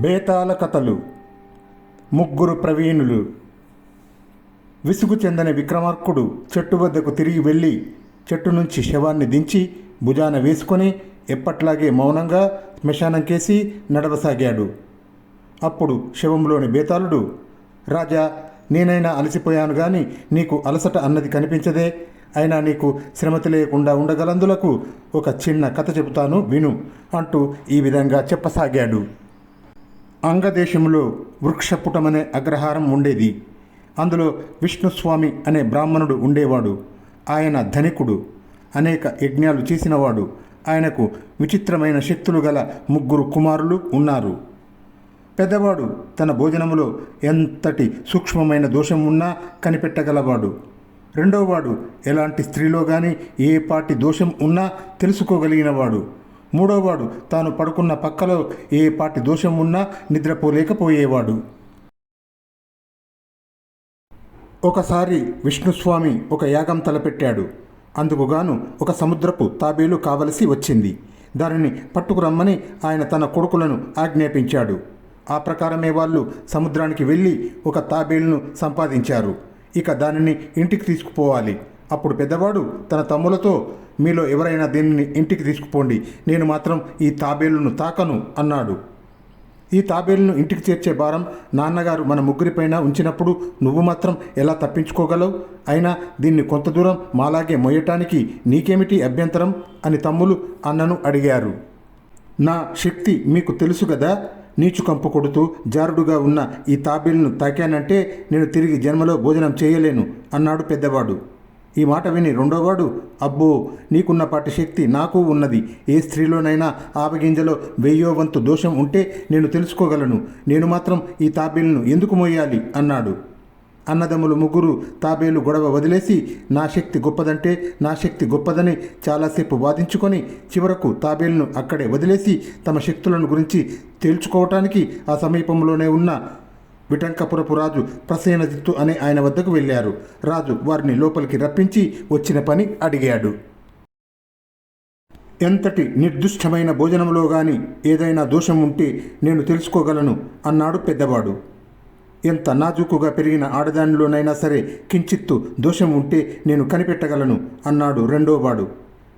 బేతాల కథలు. ముగ్గురు ప్రవీణులు. విసుగు చెందని విక్రమార్కుడు చెట్టు వద్దకు తిరిగి వెళ్ళి చెట్టు నుంచి శవాన్ని దించి భుజాన వేసుకొని ఎప్పట్లాగే మౌనంగా శ్మశానం కేసి నడవసాగాడు. అప్పుడు శవంలోని బేతాళుడు రాజా నేనైనా అలసిపోయాను గాని నీకు అలసట అన్నది కనిపించదే. అయినా నీకు శ్రమతి లేకుండా ఉండగలందులకు ఒక చిన్న కథ చెబుతాను విను అంటూ ఈ విధంగా చెప్పసాగాడు. అంగదేశంలో వృక్షపుటమనే అగ్రహారం ఉండేది. అందులో విష్ణుస్వామి అనే బ్రాహ్మణుడు ఉండేవాడు. ఆయన ధనికుడు. అనేక యజ్ఞాలు చేసినవాడు. ఆయనకు విచిత్రమైన శక్తులు గల ముగ్గురు కుమారులు ఉన్నారు. పెద్దవాడు తన భోజనములో ఎంతటి సూక్ష్మమైన దోషం ఉన్నా కనిపెట్టగలవాడు. రెండోవాడు ఎలాంటి స్త్రీలో కానీ ఏ పాటి దోషం ఉన్నా తెలుసుకోగలిగినవాడు. మూడోవాడు తాను పడుకున్న పక్కలో ఏ పాటి దోషం ఉన్నా నిద్రపోలేకపోయేవాడు. ఒకసారి విష్ణుస్వామి ఒక యాగం తలపెట్టాడు. అందుకుగాను ఒక సముద్రపు తాబేలు కావలసి వచ్చింది. దానిని పట్టుకురమ్మని ఆయన తన కొడుకులను ఆజ్ఞాపించాడు. ఆ ప్రకారమే వాళ్ళు సముద్రానికి వెళ్ళి ఒక తాబేలును సంపాదించారు. ఇక దానిని ఇంటికి తీసుకుపోవాలి. అప్పుడు పెద్దవాడు తన తమ్ములతో మీలో ఎవరైనా దీనిని ఇంటికి తీసుకుపోండి నేను మాత్రం ఈ తాబేలును తాకను అన్నాడు. ఈ తాబేలును ఇంటికి చేర్చే భారం నాన్నగారు మన ముగ్గురిపైన ఉంచినప్పుడు నువ్వు మాత్రం ఎలా తప్పించుకోగలవు? అయినా దీన్ని కొంత దూరం మాలాగే మొయ్యటానికి నీకేమిటి అభ్యంతరం? అని తమ్ములు అన్నను అడిగారు. నా శక్తి మీకు తెలుసు కదా నీచు కంపు కొడుతూ జారుడుగా ఉన్న ఈ తాబేలును తాకానంటే నేను తిరిగి జన్మలో భోజనం చేయలేను అన్నాడు పెద్దవాడు. ఈ మాట విని రెండోవాడు అబ్బో నీకున్నపాటి శక్తి నాకు ఉన్నది. ఏ స్త్రీలోనైనా ఆపగింజలో వెయ్యో వంతు దోషం ఉంటే నేను తెలుసుకోగలను. నేను మాత్రం ఈ తాబేలును ఎందుకు మోయాలి? అన్నాడు. అన్నదమ్ములు ముగ్గురు తాబేలు గొడవ వదిలేసి నా శక్తి గొప్పదంటే నా శక్తి గొప్పదని చాలాసేపు వాదించుకొని చివరకు తాబేలును అక్కడే వదిలేసి తమ శక్తులను గురించి తేల్చుకోవటానికి ఆ సమీపంలోనే ఉన్న విటంకపురపు రాజు ప్రసేనజిత్తు అనే ఆయన వద్దకు వెళ్ళారు. రాజు వారిని లోపలికి రప్పించి వచ్చిన పని అడిగాడు. ఎంతటి నిర్దుష్టమైన భోజనంలో గాని ఏదైనా దోషం ఉంటే నేను తెలుసుకోగలను అన్నాడు పెద్దవాడు. ఎంత నాజూకుగా పెరిగిన ఆడదానిలోనైనా సరే కించిత్తు దోషం ఉంటే నేను కనిపెట్టగలను అన్నాడు రెండోవాడు.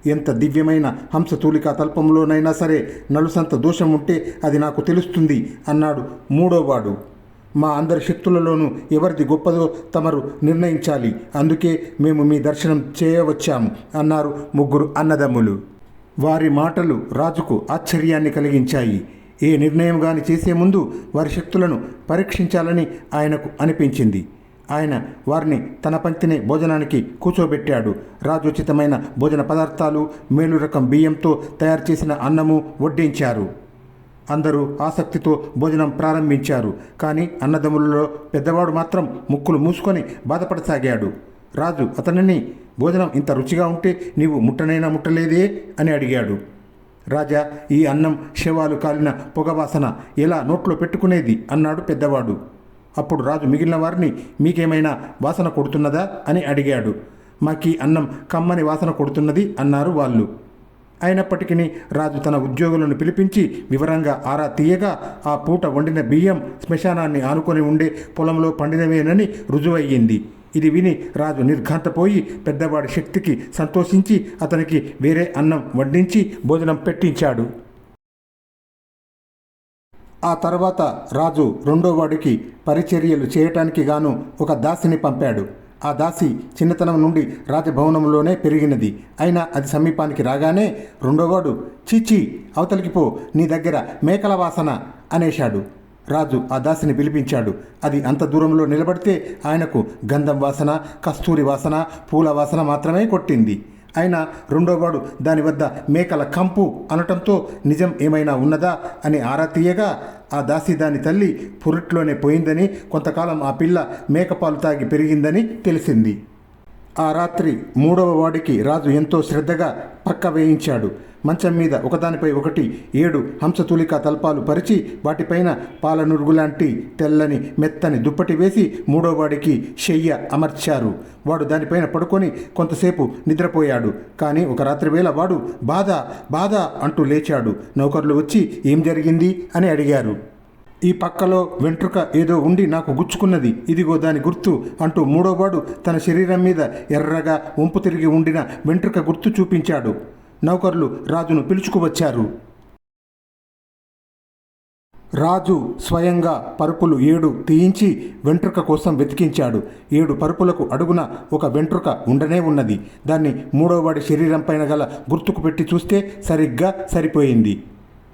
ఎంత దివ్యమైన హంసతూలిక తల్పంలోనైనా సరే నలుసంత దోషం ఉంటే అది నాకు తెలుస్తుంది అన్నాడు మూడోవాడు. మా అందరి శక్తులలోనూ ఎవరిది గొప్పదో తమరు నిర్ణయించాలి. అందుకే మేము మీ దర్శనం చేయవచ్చాము అన్నారు ముగ్గురు అన్నదమ్ములు. వారి మాటలు రాజుకు ఆశ్చర్యాన్ని కలిగించాయి. ఏ నిర్ణయం గాని చేసే ముందు వారి శక్తులను పరీక్షించాలని ఆయనకు అనిపించింది. ఆయన వారిని తన పంక్తిని భోజనానికి కూర్చోబెట్టాడు. రాజోచితమైన భోజన పదార్థాలు మేలు రకం బియ్యంతో తయారు చేసిన అన్నము వడ్డించారు. అందరూ ఆసక్తితో భోజనం ప్రారంభించారు. కానీ అన్నదమ్ములలో పెద్దవాడు మాత్రం ముక్కులు మూసుకొని బాధపడసాగాడు. రాజు అతనిని భోజనం ఇంత రుచిగా ఉంటే నీవు ముట్టనైనా ముట్టలేదే? అని అడిగాడు. రాజా ఈ అన్నం శవాలు కాలిన పొగవాసన ఎలా నోట్లో పెట్టుకునేది? అన్నాడు పెద్దవాడు. అప్పుడు రాజు మిగిలిన వారిని మీకేమైనా వాసన కొడుతున్నదా? అని అడిగాడు. మాకీ అన్నం కమ్మని వాసన కొడుతున్నది అన్నారు వాళ్ళు. అయినప్పటికీ రాజు తన ఉద్యోగులను పిలిపించి వివరంగా ఆరా తీయగా ఆ పూట వండిన బియ్యం శ్మశానాన్ని ఆనుకొని ఉండే పొలంలో పండినవేనని రుజువయ్యింది. ఇది విని రాజు నిర్ఘాంతపోయి పెద్దవాడి శక్తికి సంతోషించి అతనికి వేరే అన్నం వడ్డించి భోజనం పెట్టించాడు. ఆ తర్వాత రాజు రెండో వాడికి పరిచర్యలు చేయటానికి గాను ఒక దాసిని పంపాడు. ఆ దాసి చిన్నతనం నుండి రాజభవనంలోనే పెరిగినది. అయినా అది సమీపానికి రాగానే రెండోవాడు చీచీ అవతలికి పో నీ దగ్గర మేకల వాసన అనేశాడు. రాజు ఆ దాసిని పిలిపించాడు. అది అంత దూరంలో నిలబడితే ఆయనకు గంధం వాసన కస్తూరి వాసన పూల వాసన మాత్రమే కొట్టింది. అయినా రెండోవాడు దాని వద్ద మేకల కంపు అనటంతో నిజం ఏమైనా ఉన్నదా? అని ఆరా తీయగా ఆ దాసి దాని తల్లి పురిట్లోనే పోయిందని కొంతకాలం ఆ పిల్ల మేకపాలు తాగి పెరిగిందని తెలిసింది. ఆ రాత్రి మూడవ వాడికి రాజు ఎంతో శ్రద్ధగా పక్క వేయించాడు. మంచం మీద ఒకదానిపై ఒకటి ఏడు హంసతులిక తల్పాలు పరిచి వాటిపైన పాల నురుగులాంటి తెల్లని మెత్తని దుప్పటి వేసి మూడో వాడికి శయ్య అమర్చారు. వాడు దానిపైన పడుకొని కొంతసేపు నిద్రపోయాడు. కానీ ఒక రాత్రి వేళ వాడు బాధ బాధ అంటూ లేచాడు. నౌకర్లు వచ్చి ఏం జరిగింది? అని అడిగారు. ఈ పక్కలో వెంట్రుక ఏదో ఉండి నాకు గుచ్చుకున్నది. ఇదిగో దాని గుర్తు అంటూ మూడోవాడు తన శరీరం మీద ఎర్రగా వంపు తిరిగి ఉండిన వెంట్రుక గుర్తు చూపించాడు. నౌకర్లు రాజును పిలుచుకువచ్చారు రాజు స్వయంగా పరుపులు ఏడు తీయించి వెంట్రుక కోసం వెతికించాడు. ఏడు పరుపులకు అడుగున ఒక వెంట్రుక ఉండనే ఉన్నది. దాన్ని మూడోవాడి శరీరంపైన గల గుర్తుకు పెట్టి చూస్తే సరిగ్గా సరిపోయింది.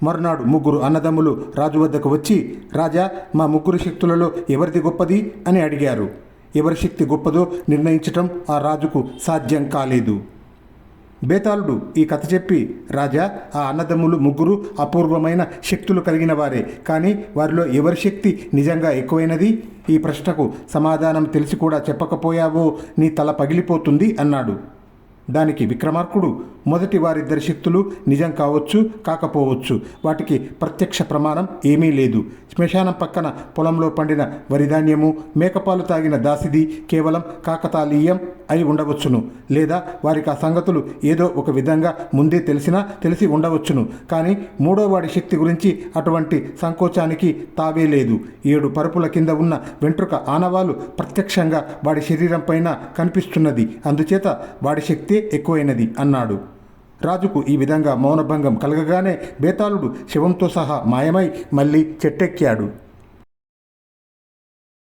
మరునాడు ముగ్గురు అన్నదమ్ములు రాజు వద్దకు వచ్చి రాజా మా ముగ్గురు శక్తులలో ఎవరిది గొప్పది? అని అడిగారు. ఎవరి శక్తి గొప్పదో నిర్ణయించటం ఆ రాజుకు సాధ్యం కాలేదు. బేతాళుడు ఈ కథ చెప్పి రాజా ఆ అన్నదమ్ములు ముగ్గురు అపూర్వమైన శక్తులు కలిగిన వారే కానీ వారిలో ఎవరి శక్తి నిజంగా ఎక్కువైనది? ఈ ప్రశ్నకు సమాధానం తెలిసి కూడా చెప్పకపోయావో నీ తల పగిలిపోతుంది అన్నాడు. దానికి విక్రమార్కుడు మొదటి వారిద్దరి శక్తులు నిజం కావచ్చు కాకపోవచ్చు. వాటికి ప్రత్యక్ష ప్రమాణం ఏమీ లేదు. శ్మశానం పక్కన పొలంలో పండిన వరిధాన్యము మేకపాలు తాగిన దాసిది కేవలం కాకతాళీయం అయి ఉండవచ్చును. లేదా వారికి ఆ సంగతులు ఏదో ఒక విధంగా ముందే తెలిసినా తెలిసి ఉండవచ్చును. కానీ మూడో వాడి శక్తి గురించి అటువంటి సంకోచానికి తావే లేదు. ఏడు పరుపుల కింద ఉన్న వెంట్రుక ఆనవాలు ప్రత్యక్షంగా వాడి శరీరం పైన కనిపిస్తున్నది. అందుచేత వాడి శక్తి శక్తే ఎక్కువైనది అన్నాడు. రాజుకు ఈ విధంగా మౌనభంగం కలగగానే బేతాళుడు శివంతో సహా మాయమై మళ్ళీ చెట్టెక్కాడు.